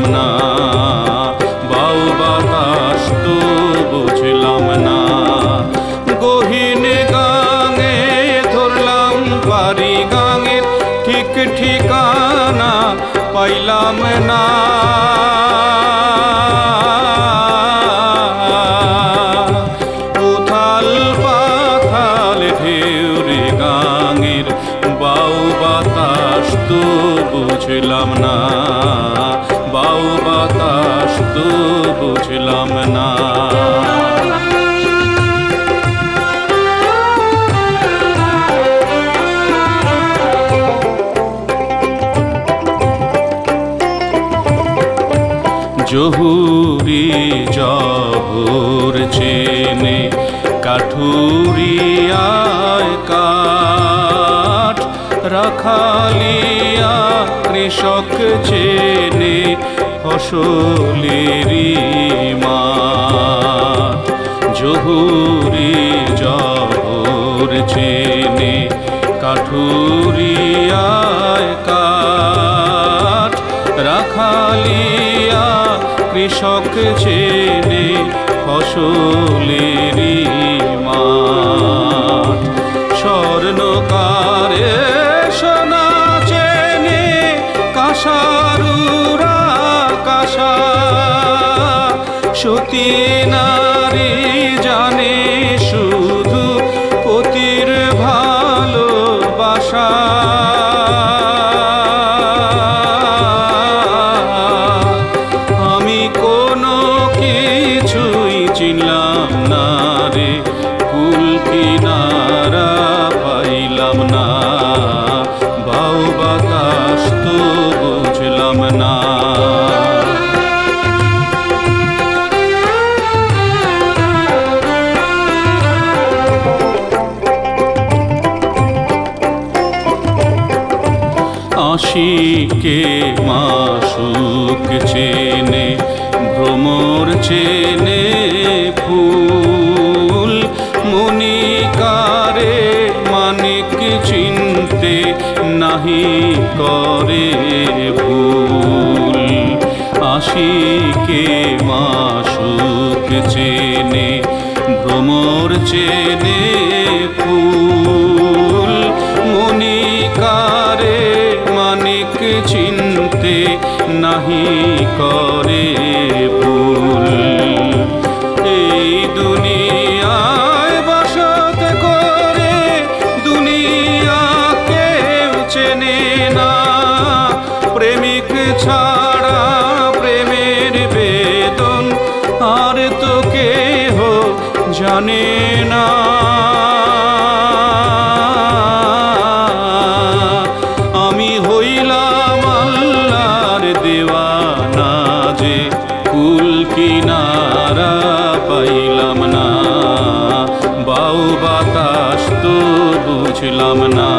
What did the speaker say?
বুঝলাম না। বাউ বাতাস তো বুঝলাম না। গহিনে গাঙে ধরলাম পারি গাঙের ঠিক ঠিকানা পাইলাম না। বাতাস তো বুঝলাম না। বাতাস তো বুঝলাম না। জহুরি জহুর চেনে কাঠুরিয়ায় কাঠ রাখালিয়া কৃষক চেনে ফসলেরই মা জহুরি জহুর চেনে কাঠুরিয়ায় কাঠ রাখালিয়া কৃষক চেনে ফসলেরই মাঠ স্বর্ণকারে সতী নারী আশিকে মাসুক চেনে, ভ্রমর চেনে ফুল। মনিকারে মানিক চিনতে নাহি করে ভুল। আশিকে মাসুক চেনে, ভ্রমর চেনে ছাড়া প্রেমের বেদন আর তো কেহ জানে না। আমি হইলাম আল্লাহর দেওয়ানা যে কুল কিনারা পাইলাম না। বাউ বাতাস তো বুঝলাম না।